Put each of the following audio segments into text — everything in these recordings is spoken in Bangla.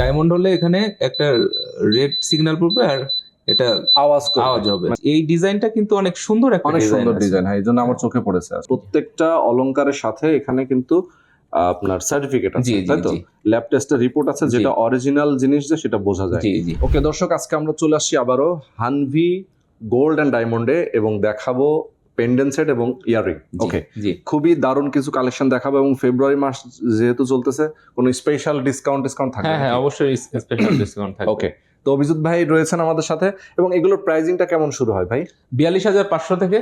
ডায়মন্ড হলে এখানে একটা রেড সিগন্যাল পড়বে আর এটা আওয়াজ করবে। আওয়াজ হবে। এই ডিজাইনটা কিন্তু অনেক সুন্দর একটা অনেক সুন্দর ডিজাইন হ্যাঁ এই জন্য আমার চোখে পড়েছে প্রত্যেকটা অলংকারের সাথে এখানে কিন্তু আপনার সার্টিফিকেট আছে তাই তো? ল্যাব টেস্টের রিপোর্ট আছে যেটা অরিজিনাল জিনিস যে সেটা বোঝা যায়। ওকে দর্শক আজকে আমরা চলে আসছি আবারও হানভি গোল্ড অ্যান্ড ডায়মন্ডে এবং দেখাবো পেন্ডেন্ট সেট এবং ইয়ারিং ওকে খুবই দারুণ কিছু কালেকশন দেখাবো এবং ফেব্রুয়ারি মাস যেহেতু চলতেছে কোনো স্পেশাল ডিসকাউন্ট ডিসকাউন্ট থাকবে হ্যাঁ হ্যাঁ অবশ্যই স্পেশাল ডিসকাউন্ট থাকবে। ওকে তো অভিজিৎ ভাই রয়েছেন আমাদের সাথে এবং এগুলোর প্রাইজিংটা কেমন শুরু হয় ভাই? বিয়াল্লিশ হাজার পাঁচশো থেকে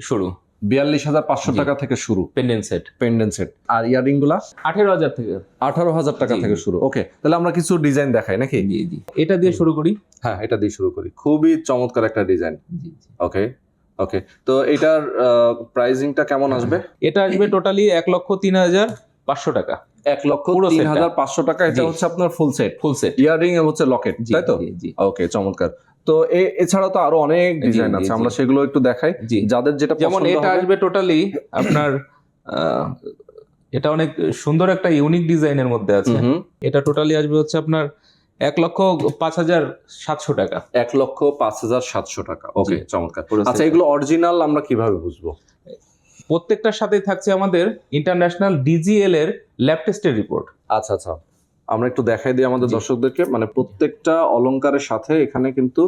শুরু। বিয়াল্লিশ হাজার পাঁচশো টাকা থেকে শুরু। পেন্ডেন্ট সেট পেন্ডেন্ট সেট আর ইয়ারিংগুলা? আঠেরো হাজার থেকে। আঠারো হাজার টাকা থেকে শুরু। ওকে তাহলে আমরা কিছু ডিজাইন দেখাই নাকি? এটা দিয়ে শুরু করি। হ্যাঁ এটা দিয়ে শুরু করি। খুবই চমৎকার একটা ডিজাইন ওকে ওকে তো এটার প্রাইজিংটা কেমন আসবে? এটা আসবে টোটালি এক লক্ষ তিন হাজার পাঁচশো টাকা। এক লক্ষ তিন হাজার পাঁচশো টাকা এটা হচ্ছে আপনার full set full set earring হচ্ছে লকেট তাই তো? ওকে চমৎকার। তো এ- এছাড়াও তো আরও অনেক ডিজাইন আছে আমরা সেগুলো একটু দেখাই। যাদের যেটা যেমন এটা আসবে টোটালি আপনার আহ, এটা অনেক সুন্দর একটা ইউনিক ডিজাইনের মধ্যে আছে। এটা টোটালি আসবে হচ্ছে আপনার এক লক্ষ পাঁচ হাজার সাতশো টাকা। এক লক্ষ পাঁচ হাজার সাতশো টাকা। ওকে চমৎকার। আচ্ছা এগুলো অরিজিনাল আমরা কীভাবে বুঝব? প্রত্যেকটার সাথে থাকছে আমাদের ইন্টারন্যাশনাল ডিজিএল এর ল্যাব টেস্টের রিপোর্ট আচ্ছা আচ্ছা। আমরা একটু দেখাই দিই আমাদের দর্শকদেরকে। মানে প্রত্যেকটা অলংকারের সাথে এখানে কিন্তু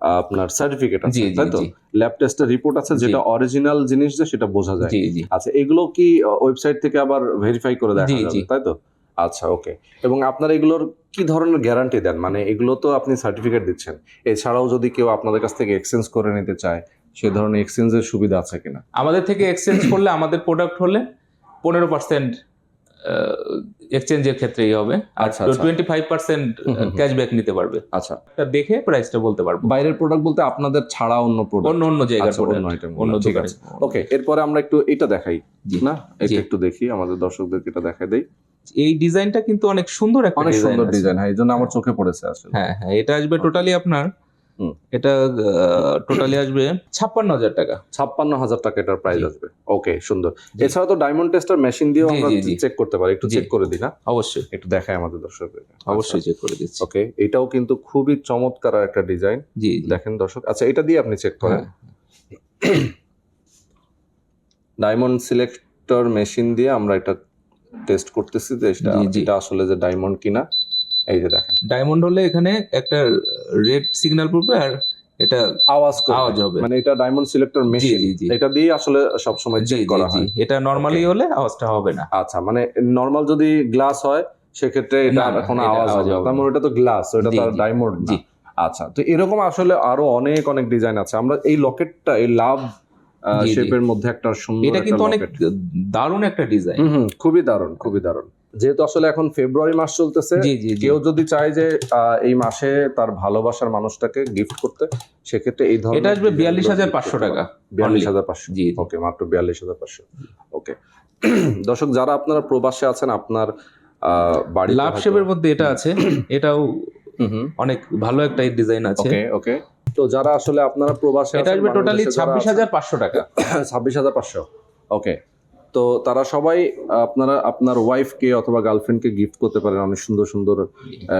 আপনার সার্টিফিকেট আছে তাই তো? ল্যাব টেস্টের রিপোর্ট আছে যেটা অরিজিনাল জিনিস যে সেটা বোঝা যায়। আচ্ছা এগুলো কি ওয়েবসাইট থেকে আবার ভেরিফাই করে দেখা যাবে তাই তো? আচ্ছা ওকে এবং আপনার এগুলোর কি ধরনের গ্যারান্টি দেন? মানে এগুলো তো আপনি সার্টিফিকেট দিচ্ছেন। এছাড়াও যদি কেউ আপনাদের কাছ থেকে এক্সচেঞ্জ করে নিতে চায় সে ধরনের এক্সচেঞ্জের সুবিধা আছে কিনা? আমাদের থেকে এক্সচেঞ্জ করলে আমাদের প্রোডাক্ট হলে পনেরো পার্সেন্ট এক্সচেঞ্জের ক্ষেত্রেই হবে। আচ্ছা। Twenty five percent. ক্যাশব্যাক নিতে পারবে। আচ্ছা। দেখে প্রাইসটা বলতে পারব। বাইরের প্রোডাক্ট বলতে আপনাদের ছাড়া অন্য প্রোডাক্ট অন্য অন্য জায়গার আচ্ছা, অন্যগুলো, অন্য ঠিক আছে। ওকে এরপরে আমরা একটু এটা দেখাই না? এটা একটু দেখি আমাদের দর্শকদেরকে এটা দেখাই দেই। এই ডিজাইনটা কিন্তু অনেক সুন্দর একটা অনেক সুন্দর ডিজাইন হ্যাঁ এই জন্য আমার চোখে পড়েছে আসলে। হ্যাঁ হ্যাঁ এটা আসবে টোটালি আপনার এটা টোটালি আসবে ছাপ্পান্ন হাজার টাকা। ছাপ্পান্ন হাজার টাকা এটার প্রাইস আসবে। ওকে সুন্দর। এছাড়া তো ডায়মন্ড টেস্টার মেশিন দিয়েও আমরা। চেক করতে পারি। একটু চেক করে দিই না? অবশ্যই। একটু দেখাই আমাদের দর্শকদেরকে অবশ্যই চেক করে দিচ্ছি। ওকে এটাও কিন্তু খুবই চমৎকার একটা ডিজাইন জি দেখেন দর্শক। আচ্ছা এটা দিয়ে আপনি চেক করেন। ডায়মন্ড সিলেক্টর মেশিন দিয়ে আমরা এটা টেস্ট করতেছি যে এটা। এটা আসলে যে ডায়মন্ড কিনা এই যে দেখেন ডায়মন্ড হলে এখানে একটা রেড সিগন্যাল পড়বে আর এটা আওয়াজ করবে। আওয়াজ হবে মানে এটা ডায়মন্ড সিলেক্টর মেশিন। এটা দিয়ে আসলে সব সময় চেক করা হয় এটা নর্মালি. হলে আওয়াজটা হবে না আচ্ছা মানে নর্মাল যদি গ্লাস হয় সেক্ষেত্রে এটা না, না, এখন আওয়াজ হবে তার মানে ওটা তো গ্লাস ওটা জি, তো। ডায়মন্ড জি। আচ্ছা তো এরকম আসলে আরও অনেক অনেক ডিজাইন আছে আমরা এই লকেটটা এই লাভ। শেপের মধ্যে একটা সুন্দর এটা কিন্তু অনেক। দারুণ একটা ডিজাইন খুবই দারুণ খুবই দারুণ। যেহেতু আসলে এখন ফেব্রুয়ারি মাস চলতেছে কেউ যদি চায় যে এই মাসে তার ভালোবাসার মানুষটাকে গিফট করতে সেক্ষেত্রে এই ধরনের এটা আসবে বিয়াল্লিশ হাজার পাঁচশো টাকা বিয়াল্লিশ। হাজার পাঁচশো। জি। ওকে মাত্র বিয়াল্লিশ হাজার পাঁচশো। ওকে দর্শক যারা আপনারা প্রবাসে আছেন আপনার আহ, বাড়িতে লাভ শেপের মধ্যে এটা আছে। এটাও অনেক ভালো একটা ডিজাইন আছে। ওকে ওকে তো যারা আসলে আপনারা প্রবাসে এটা আসবে টোটালি ছাব্বিশ হাজার পাঁচশো টাকা। ছাব্বিশ হাজার পাঁচশো। ওকে তো তারা সবাই আপনারা আপনার ওয়াইফকে অথবা গার্লফ্রেন্ডকে গিফট করতে পারেন। অনেক সুন্দর সুন্দর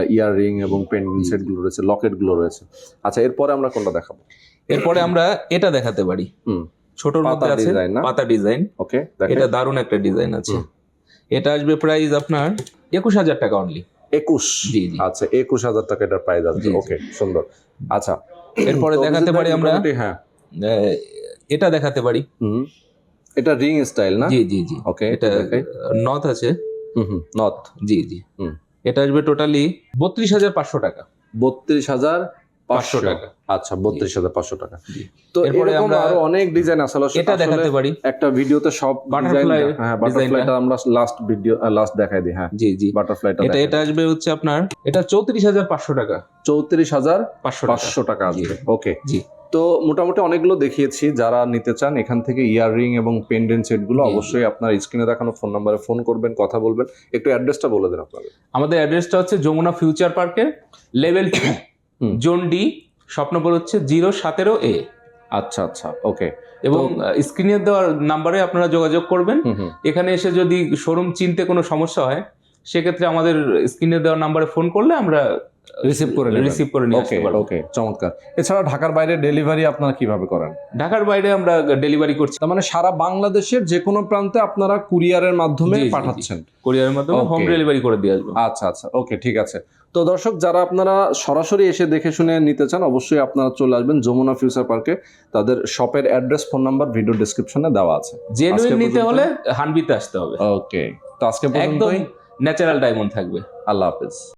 ইয়ার রিং এবং পেন্ডেন্ট সেটগুলো রয়েছে লকেটগুলো রয়েছে। আচ্ছা এরপরে আমরা কোনটা দেখাবো? এরপরে আমরা এটা দেখাতে পারি। হুম। ছোটর মধ্যে আছে পাতা ডিজাইন ওকে এটা দারুণ একটা ডিজাইন আছে। এটা আসবে প্রাইস আপনার একুশ হাজার টাকা অনলি একুশ। আচ্ছা একুশ হাজার টাকা এটার প্রাইস আছে। ওকে সুন্দর। আচ্ছা এরপরে দেখাতে পারি আমরা। হ্যাঁ। এটা দেখাতে পারি। এটা রিং স্টাইল না? জি জি জি। ওকে এটা নথ আছে। হুম হুম। নট জি জি। এটা আসবে টোটালি বত্রিশ হাজার পাঁচশো টাকা। বত্রিশ হাজার পাঁচশো টাকা। আচ্ছা বত্রিশ হাজার পাঁচশো টাকা। তো এরপরে আমরা আরও অনেক ডিজাইন আছে। আসলে- এটা দেখাতে পারি। একটা ভিডিওতে সব ডিজাইন হ্যাঁ বাটারফ্লাইটা আমরা লাস্ট ভিডিও লাস্ট দেখাই দিই। হ্যাঁ জি জি। বাটারফ্লাইটা এটা এটা আসবে হচ্ছে আপনার এটা চৌত্রিশ হাজার পাঁচশো টাকা। চৌত্রিশ হাজার পাঁচশো টাকা আসবে। ওকে জি। তো মোটামুটি অনেকগুলো দেখিয়েছি। যারা নিতে চান এখান থেকে ইয়াররিং এবং পেন্ডেন্ট সেটগুলো জি, জি। অবশ্যই আপনার স্ক্রিনে দেখানো ফোন নাম্বারে ফোন করবেন কথা বলবেন। একটু অ্যাড্রেসটা বলে দেন আপনাদের। আমাদের অ্যাড্রেসটা হচ্ছে যমুনা ফিউচার পার্কের লেভেল টু। জোন ডি স্বপ্ন বল হচ্ছে জিরো সতেরো এ। আচ্ছা আচ্ছা ওকে। এবং স্ক্রিনে দেওয়ার নাম্বারে আপনারা যোগাযোগ করবেন। এখানে এসে যদি শোরুম চিনতে কোনো সমস্যা হয় সেক্ষেত্রে আমাদের স্ক্রিনে দেওয়ার নাম্বারে ফোন করলে আমরা রিসিভ করে রিসিভ করে নিয়ে আসতে পারব। ওকে চমৎকার। এছাড়া ঢাকার বাইরে ডেলিভারি আপনারা কীভাবে করেন? ঢাকার বাইরে আমরা ডেলিভারি করছি। তার মানে সারা বাংলাদেশের যে কোনো প্রান্তে আপনারা কুরিয়ারের মাধ্যমে। পাঠাচ্ছেন। কোরিয়ারের মাধ্যমে হোম ডেলিভারি করে দিয়ে আসব। আচ্ছা আচ্ছা ওকে ঠিক আছে। তো দর্শক যারা আপনারা সরাসরি এসে দেখে শুনে নিতে চান অবশ্যই আপনারা চলে আসবেন যমুনা ফিউচার পার্কে তাদের শপের অ্যাড্রেস ফোন নাম্বার ভিডিও ডেসক্রিপশনে দেওয়া আছে। জেনুইন নিতে হলে হানবিতে আসতে হবে। ওকে তো আজকে একদম ন্যাচারাল ডায়মন্ড থাকবে। আল্লাহ হাফেজ।